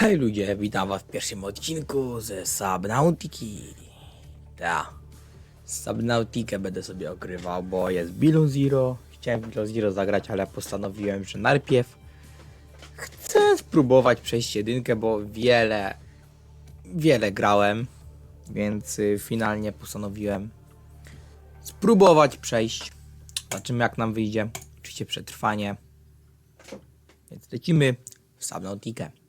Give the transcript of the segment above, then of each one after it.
Hej ludzie, witam was w pierwszym odcinku ze Subnautiki. Ta. Subnautikę będę sobie ogrywał, bo jest Below Zero. Chciałem Below Zero zagrać, ale postanowiłem, że najpierw chcę spróbować przejść jedynkę, bo wiele, wiele grałem, więc y, finalnie postanowiłem spróbować przejść. Zobaczymy jak nam wyjdzie. Oczywiście przetrwanie. Więc lecimy w Subnautikę.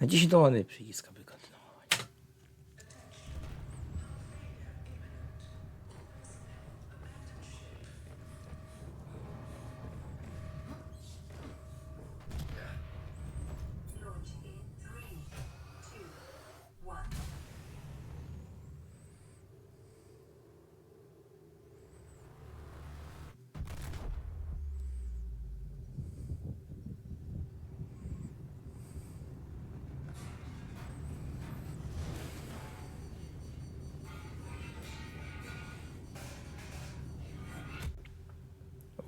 Na 10 dołony przycisk,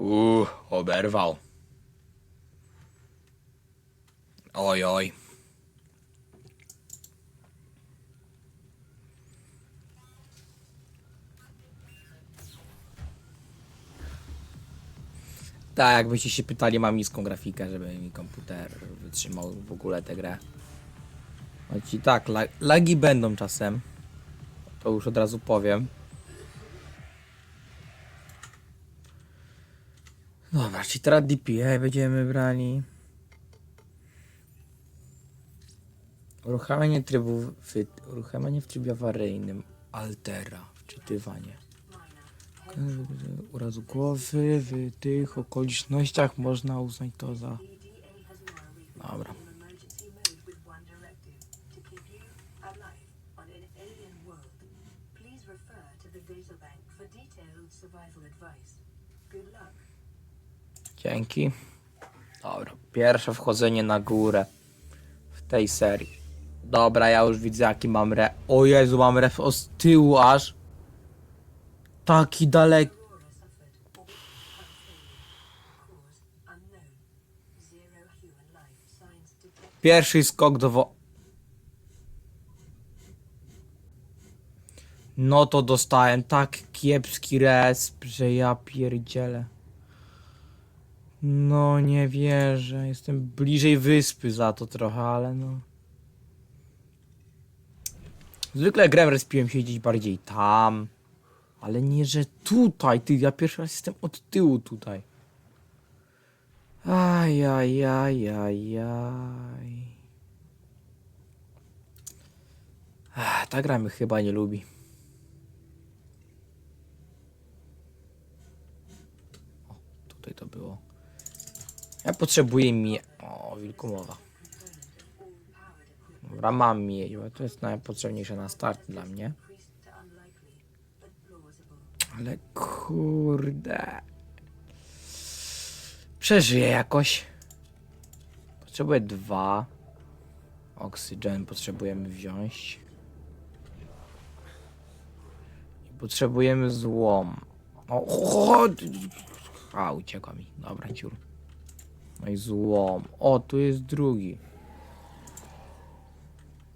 Uuu, oberwał. Oj, oj. Tak, jakbyście się pytali, mam niską grafikę, żeby mi komputer wytrzymał w ogóle tę grę. Choć i tak, lag, lagi będą czasem. To już od razu powiem. Czyli teraz DPI będziemy brali. Uruchamianie trybu, w, uruchamianie w trybie awaryjnym. Altera, wczytywanie. Urazu głowy, w tych okolicznościach można uznać to za... Dobra. Good luck. Dzięki. Dobra, pierwsze wchodzenie na górę w tej serii. Dobra, ja już widzę jaki mam re... O Jezu, mam ref z tyłu aż. Taki daleki. Pierwszy skok do wo... No to dostałem tak kiepski resp, że ja pierdzielę. No nie wierzę, jestem bliżej wyspy za to trochę, ale no. Zwykle grem respiłem się gdzieś bardziej tam. Ale nie, że tutaj, ty, ja pierwszy raz jestem od tyłu tutaj. Aj, aj, aj, aj, aj. Ach, ta gra mnie chyba nie lubi. O, tutaj to było. Ja potrzebuję mie... O, wilku mowa. Dobra, mam mieć, bo to jest najpotrzebniejsze na start dla mnie. Ale kurde. Przeżyję jakoś. Potrzebuję dwa. Oksygen potrzebujemy wziąć. Potrzebujemy złom. O, o, a, uciekła mi. Dobra, ciur. No i złom. O, tu jest drugi.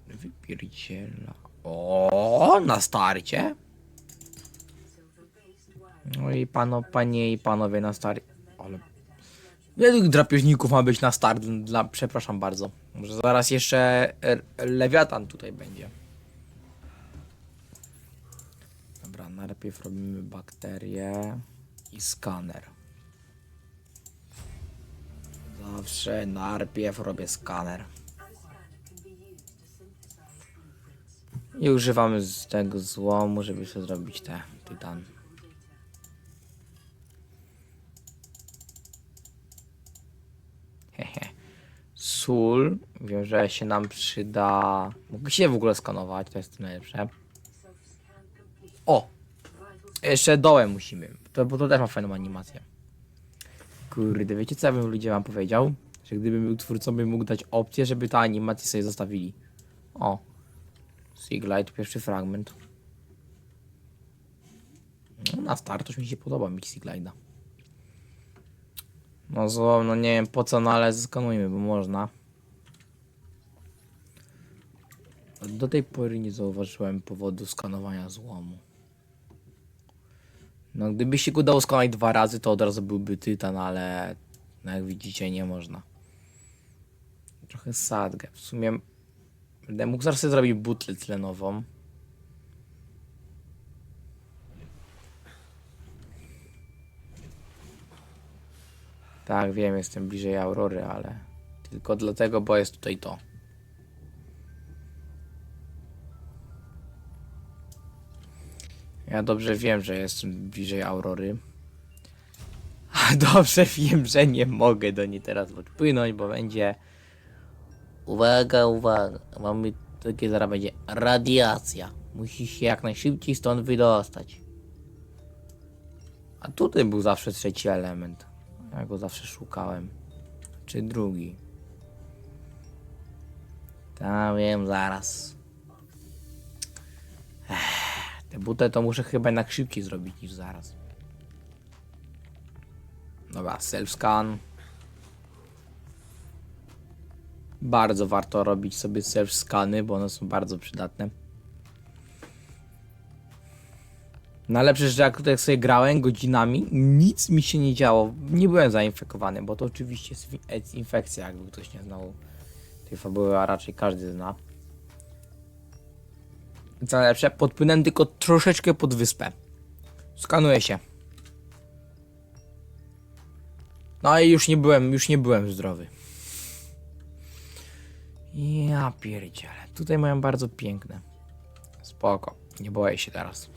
Wypierdziela. O, na starcie. No i pano, panie i panowie na start. Ale. Według drapieżników ma być na start dla. Przepraszam bardzo. Może zaraz jeszcze lewiatan tutaj będzie. Dobra, najpierw robimy bakterie i skaner. Zawsze najpierw robię skaner. I używamy z tego złomu, żeby sobie zrobić te tytan. Hehe. Sól. Wiem, że się nam przyda. Mogę się w ogóle skanować, to jest najlepsze. O! Jeszcze dołem musimy. To, bo to też ma fajną animację. Kurde, wiecie co ja bym ludzie wam powiedział? Że gdybym był twórcą, bym mógł dać opcję, żeby ta animację sobie zostawili. O. Siglight, pierwszy fragment. No, na start już mi się podoba mieć Siglighta. No zło, no nie wiem po co, no ale zeskanujmy, bo można. Do tej pory nie zauważyłem powodu skanowania złomu. No, gdyby się udało skanować dwa razy, to od razu byłby tytan, ale no jak widzicie, nie można. Trochę sadgę. W sumie będę mógł zaraz sobie zrobić butlę tlenową. Tak, wiem, jestem bliżej Aurory, ale tylko dlatego, bo jest tutaj to. Ja dobrze wiem, że jestem bliżej Aurory. A dobrze wiem, że nie mogę do niej teraz podpłynąć, bo będzie. Uwaga, uwaga. Mamy takie zaraz będzie radiacja. Musisz się jak najszybciej stąd wydostać. A tutaj był zawsze trzeci element. Ja go zawsze szukałem. Czy drugi? Tam wiem, zaraz. Butę to muszę chyba jednak szybciej zrobić niż zaraz. Dobra, self scan. Bardzo warto robić sobie self skany, bo one są bardzo przydatne. Najlepsze, że jak tutaj sobie grałem godzinami, nic mi się nie działo. Nie byłem zainfekowany, bo to oczywiście jest wi- jest infekcja, jakby ktoś nie znał tej fabuły, a raczej każdy zna. Co najlepsze, podpłynąłem tylko troszeczkę pod wyspę. Skanuję się. No i już nie byłem, już nie byłem zdrowy. Ja pierdziele. Tutaj mają bardzo piękne. Spoko. Nie boję się teraz.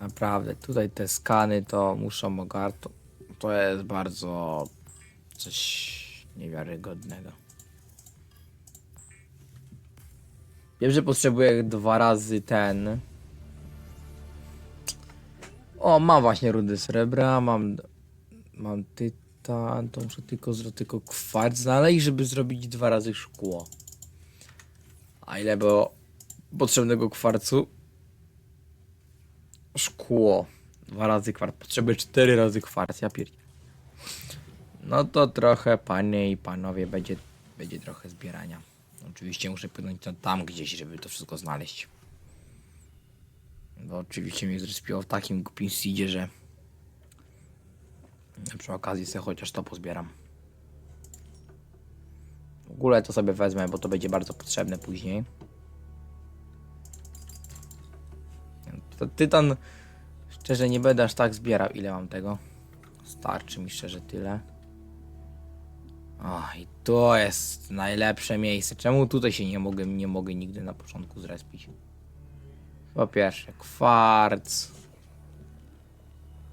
Naprawdę, tutaj te skany to muszą ogarnąć. To jest bardzo coś niewiarygodnego. Wiem, że potrzebuję dwa razy ten. O, mam właśnie rudy srebra, mam. Mam tytan, to muszę tylko tylko kwarc znaleźć, żeby zrobić dwa razy szkło. A ile było potrzebnego kwarcu? Szkło. Dwa razy kwarc. Potrzebuję cztery razy kwarc, ja pierdolę. No to trochę, panie i panowie, będzie, będzie trochę zbierania. Oczywiście muszę płynąć tam- gdzieś, żeby to wszystko znaleźć. Bo oczywiście mnie zrespiło w takim głupim seedzie, że przy okazji sobie chociaż to pozbieram. W ogóle to sobie wezmę, bo to będzie bardzo potrzebne później. Tytan szczerze nie będę aż tak zbierał ile mam tego. Starczy mi szczerze tyle. O, i to jest najlepsze miejsce. Czemu tutaj się nie mogę, nie mogę nigdy na początku zrespić? Po pierwsze, kwarc.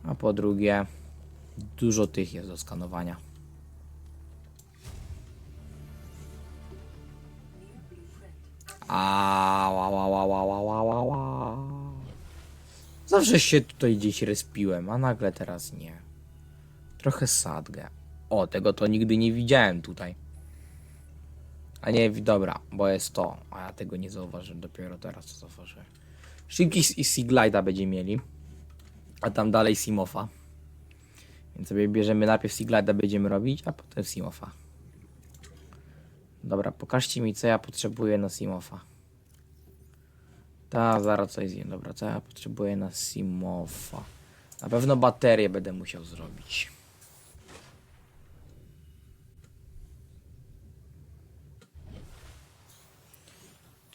A po drugie, dużo tych jest do skanowania. A, ła, ła, ła, ła, ła, ła, ła, ła. Zawsze się tutaj gdzieś respiłem, a nagle teraz nie. Trochę sadgę. O, tego to nigdy nie widziałem tutaj. A nie, dobra, bo jest to. A ja tego nie zauważyłem, dopiero teraz to zauważyłem. Szybki i Siglida będziemy mieli. A tam dalej Simofa. Więc sobie bierzemy najpierw Siglida będziemy robić, a potem Simofa. Dobra, pokażcie mi co ja potrzebuję na Simofa. Ta, zaraz coś zjem. Dobra, co ja potrzebuję na Simofa. Na pewno baterię będę musiał zrobić.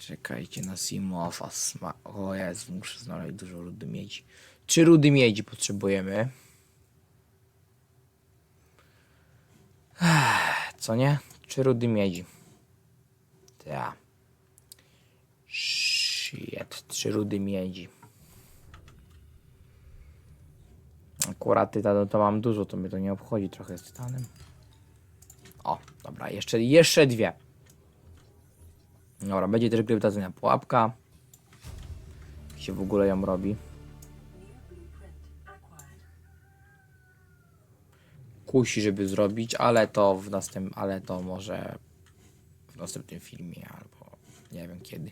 Czekajcie na Simofa. Sma o jest, muszę znaleźć dużo rudy miedzi. Trzy rudy miedzi potrzebujemy. Co nie? Trzy rudy miedzi. Ta. Shit, trzy rudy miedzi. Akurat tytanu to mam dużo, to mnie to nie obchodzi trochę z tytanem. O, dobra, jeszcze, jeszcze dwie. Dobra, będzie też grawitacyjna pułapka. Jak się w ogóle ją robi. Kusi, żeby zrobić, ale to w następnym, ale to może w następnym filmie albo nie wiem kiedy.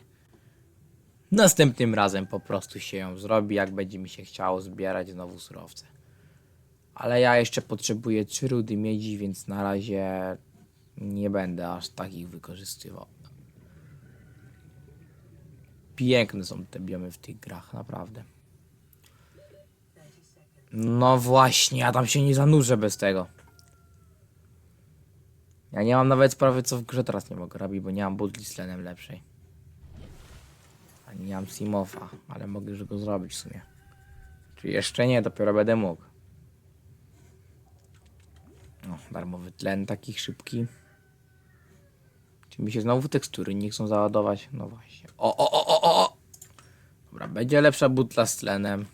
Następnym razem po prostu się ją zrobi, jak będzie mi się chciało zbierać znowu surowce. Ale ja jeszcze potrzebuję trzy rudy miedzi, więc na razie nie będę aż takich wykorzystywał. Piękne są te biomy w tych grach, naprawdę. 30 seconds. No właśnie, ja tam się nie zanurzę bez tego. Ja nie mam nawet sprawy, co w grze teraz nie mogę robić, bo nie mam butli z tlenem lepszej. Ani nie mam Simofa, ale mogę już go zrobić w sumie. Czyli jeszcze nie, dopiero będę mógł. No, darmowy tlen taki szybki. Mi się znowu tekstury nie chcą załadować? No właśnie. O, o, o, o, o! Dobra, będzie lepsza butla z tlenem.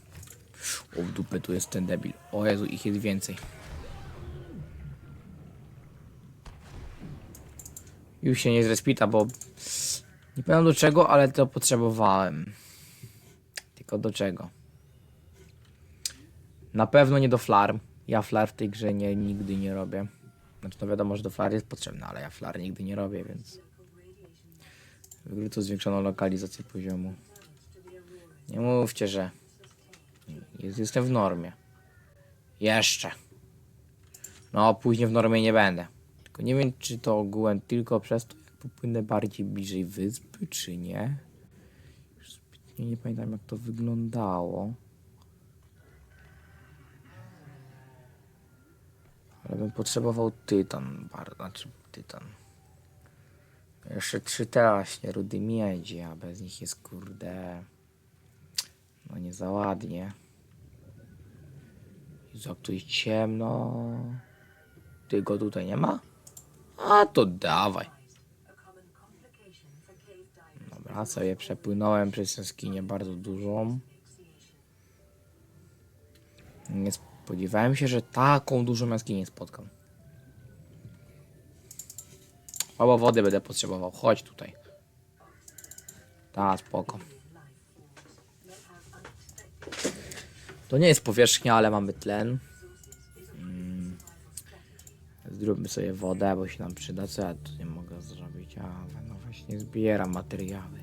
O, w dupę tu jest ten debil. O Jezu, ich jest więcej. Już się nie zrespita, bo nie pamiętam do czego, ale to potrzebowałem. Tylko do czego? Na pewno nie do flarm. Ja flar w tej grze nie, nigdy nie robię. Znaczy, no wiadomo, że do flar jest potrzebne, ale ja flar nigdy nie robię, więc... Wykryto to zwiększoną lokalizację poziomu. Nie mówcie, że... Jest, jestem w normie. Jeszcze. No, później w normie nie będę. Tylko nie wiem, czy to ogółem tylko przez to, jak popłynę bardziej bliżej wyspy, czy nie. Nie pamiętam, jak to wyglądało. Ale bym potrzebował tytan, bardzo, znaczy tytan. Jeszcze trzy te właśnie rudy miedzi, a bez nich jest kurde... No nie za ładnie. Jezu, tu jest ciemno. Ty go tutaj nie ma? A to dawaj. Dobra, sobie przepłynąłem przez jaskinię bardzo dużą. Spodziewałem się, że taką dużą jaskinię spotkam. Albo wody będę potrzebował. Chodź tutaj. Ta, spoko. To nie jest powierzchnia, ale mamy tlen. Mm. Zróbmy sobie wodę, bo się nam przyda. Co ja tu nie mogę zrobić? A, no właśnie zbieram materiały.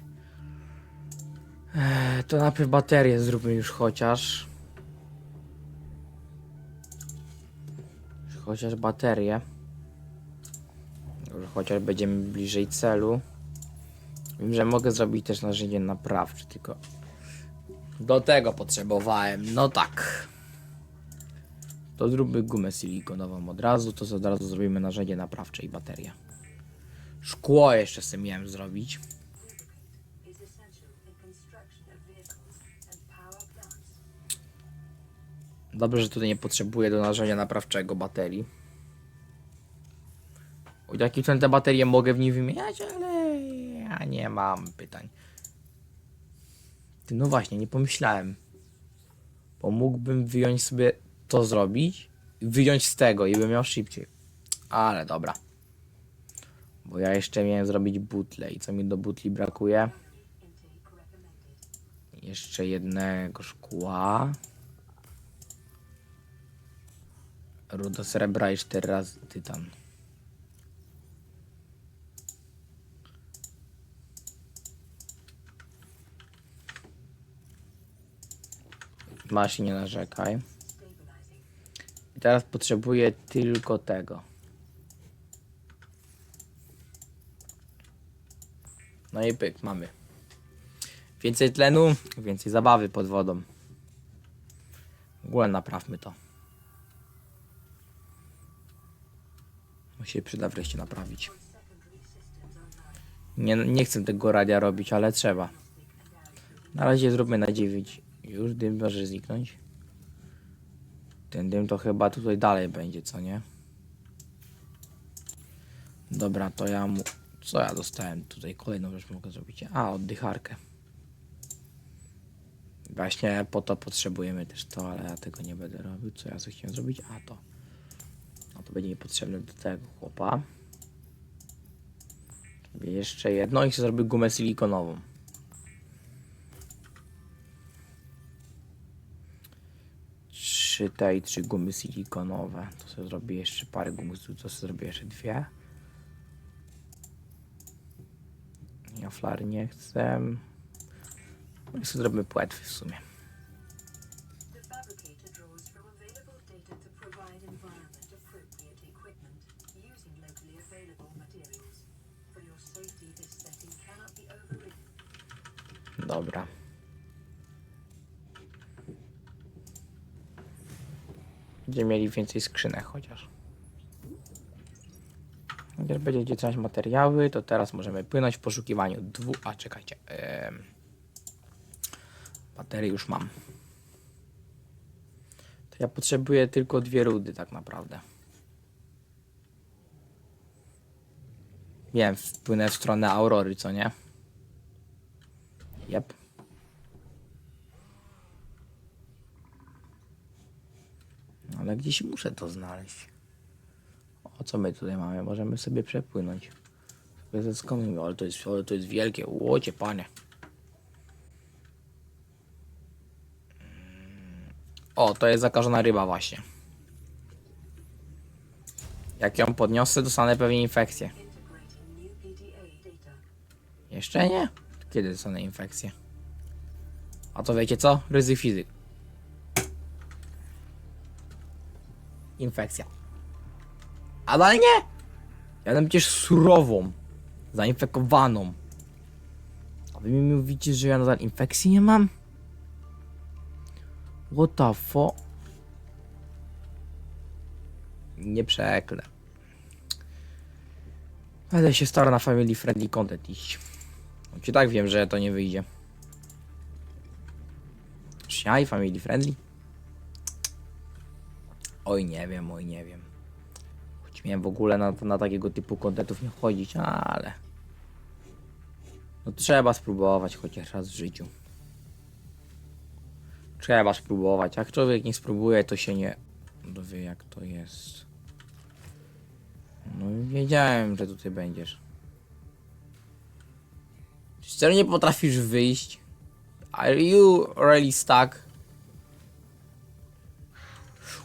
Eee, to najpierw baterię zróbmy już chociaż. Chociaż baterię. Chociaż będziemy bliżej celu. Wiem, że mogę zrobić też narzędzie naprawcze, tylko do tego potrzebowałem. No tak. To zróbmy gumę silikonową od razu, to od razu zrobimy narzędzie naprawcze i baterię. Szkło jeszcze sobie miałem zrobić. Dobrze, że tutaj nie potrzebuję do narzędzia naprawczego baterii. O jakim cudem te baterie mogę w nich wymieniać, ale ja nie mam pytań. Ty, no właśnie, nie pomyślałem. Bo mógłbym wyjąć sobie to zrobić wyjąć z tego i bym miał szybciej. Ale dobra. Bo ja jeszcze miałem zrobić butle i co mi do butli brakuje? Jeszcze jednego szkła. Ruda srebra i cztery razy tytan. Masz i nie narzekaj. I teraz potrzebuję tylko tego. No i pyk, mamy. Więcej tlenu, więcej zabawy pod wodą. W ogóle naprawmy to. Się przyda wreszcie naprawić. Nie, nie chcę tego radia robić, ale trzeba. Na razie zróbmy na 9. Już dym może zniknąć. Ten dym to chyba tutaj dalej będzie, co nie? Dobra, to ja mu... Co ja dostałem tutaj? Kolejną rzecz mogę zrobić. A, oddycharkę. Właśnie po to potrzebujemy też to, ale ja tego nie będę robił. Co ja chciałem zrobić? A, to. Będzie niepotrzebne do tego chłopa. Zrobię jeszcze jedno i chcę zrobić gumę silikonową. I trzy gumy silikonowe. To sobie zrobię jeszcze parę gum, to sobie zrobię jeszcze dwie. Ja flary nie chcę. No i sobie zrobimy płetwy w sumie. Dobra. Będziemy mieli więcej skrzynek chociaż. Jak będziecie coś materiały, to teraz możemy płynąć w poszukiwaniu dwóch. A czekajcie. em, Baterii już mam. To ja potrzebuję tylko dwie rudy tak naprawdę. Wiem, wpłynę w stronę Aurory, co nie? Jep. Ale gdzieś muszę to znaleźć. O co my tutaj mamy? Możemy sobie przepłynąć. Zeskonujmy, ale to jest, ale to jest wielkie. Łocie, panie. O, to jest zakażona ryba właśnie. Jak ją podniosę, dostanę pewnie infekcję. Jeszcze nie? Kiedy dostanę infekcję? A to wiecie co? Ryzyk fizyk. Infekcja. A dalej nie! Ja jestem przecież surową. Zainfekowaną. A wy mi mówicie, że ja nadal infekcji nie mam? What the fuck? Nie przeklę. Będę się starał na family friendly content iść. Choć tak wiem, że to nie wyjdzie. I family friendly? Oj nie wiem, oj nie wiem. Choć miałem w ogóle na, na takiego typu kontentów nie chodzić, ale... No trzeba spróbować chociaż raz w życiu. Trzeba spróbować. Jak człowiek nie spróbuje, to się nie dowie jak to jest. No wiedziałem, że tutaj będziesz. Szczerze nie potrafisz wyjść. Are you really stuck?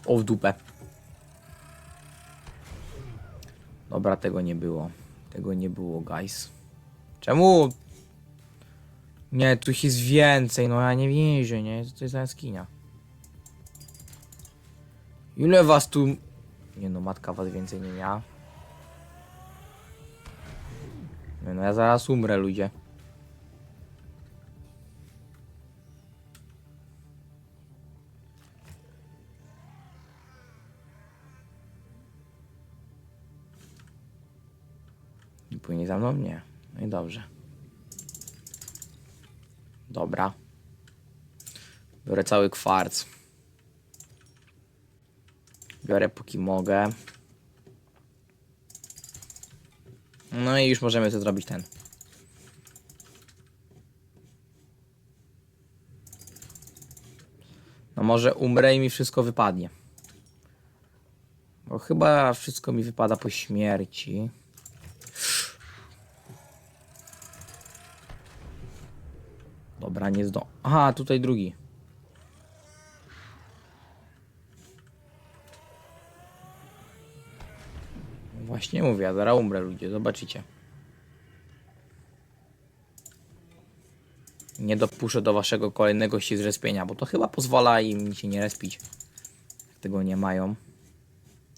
O w dupę. Dobra, tego nie było. Tego nie było, guys. Czemu? Nie, tu ich jest więcej, no ja nie wierzę, nie? To jest jaskinia. Ile was tu... Nie no, matka was więcej nie miała. Nie no, ja zaraz umrę, ludzie. Płynie za mną? Nie. No i dobrze. Dobra. Biorę cały kwarc. Biorę póki mogę. No i już możemy to zrobić ten. No może umrę i mi wszystko wypadnie. Bo chyba wszystko mi wypada po śmierci. Dobra, nie zdo... Aha, tutaj drugi. Właśnie mówię, ja zaraz umrę ludzie, zobaczycie. Nie dopuszczę do waszego kolejnego się zrespienia, bo to chyba pozwala im się nie respić. Jak tego nie mają.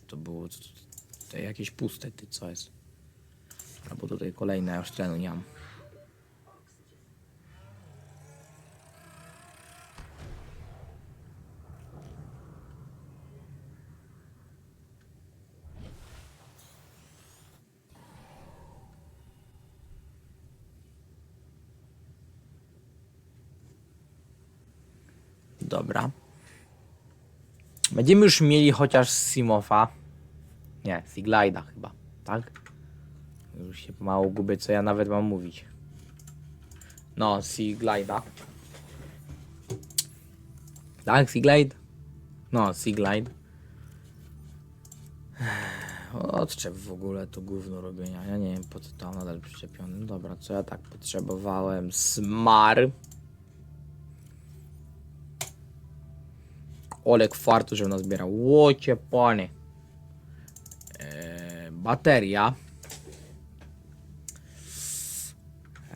To było to, to, to jakieś puste, ty co jest? Albo tutaj kolejne, ja już tlenu nie mam. Dobra. Będziemy już mieli chociaż Simofa. Nie, Siglida chyba, tak? Już się pomału gubię, co ja nawet mam mówić. No, Siglida. Tak, Siglide? No, Siglide. Odczep w ogóle to gówno robienia. Ja nie wiem po co tam nadal przyczepiony. Dobra, co ja tak potrzebowałem? Smar. Olek fartu, że nazbiera. Łocie panie. Eee, bateria.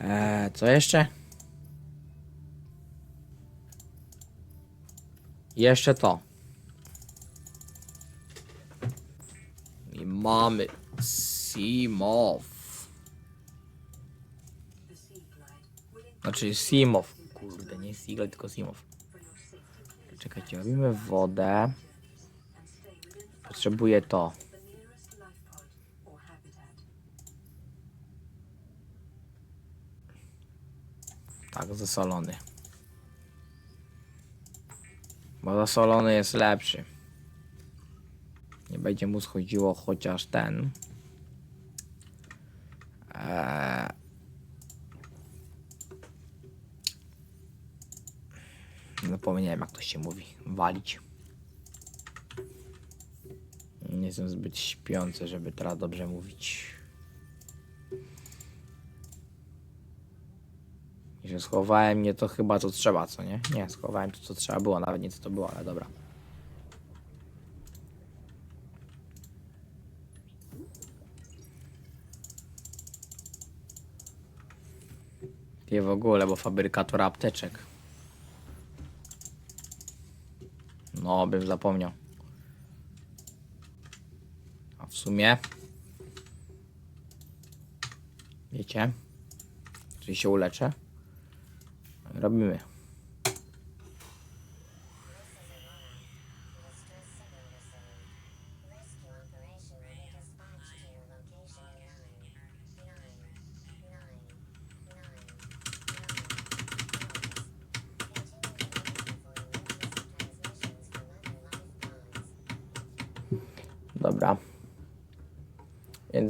Eee, co jeszcze? Jeszcze to. I mamy Simow. Znaczy Simow. kurde, nie Seagull, tylko Simow. For your safety, please Czekajcie, robimy wodę. Potrzebuję to. Tak, zasolony. Bo zasolony jest lepszy. Nie będzie mu schodziło chociaż ten. Eee... Zapomniałem jak to się mówi. Walić. Nie jestem zbyt śpiący, żeby teraz dobrze mówić. Że schowałem nie to chyba co trzeba, co nie? Nie, schowałem to co trzeba było, nawet nie co to było, ale dobra. Nie w ogóle, bo fabrykator apteczek. No, bym zapomniał. A w sumie... Wiecie? Czyli się uleczę? Robimy.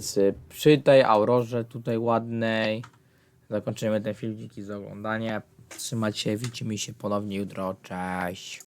Więc y, przy tej aurorze tutaj ładnej zakończymy ten film. Dzięki za oglądanie. Trzymajcie się, widzimy się ponownie jutro. Cześć.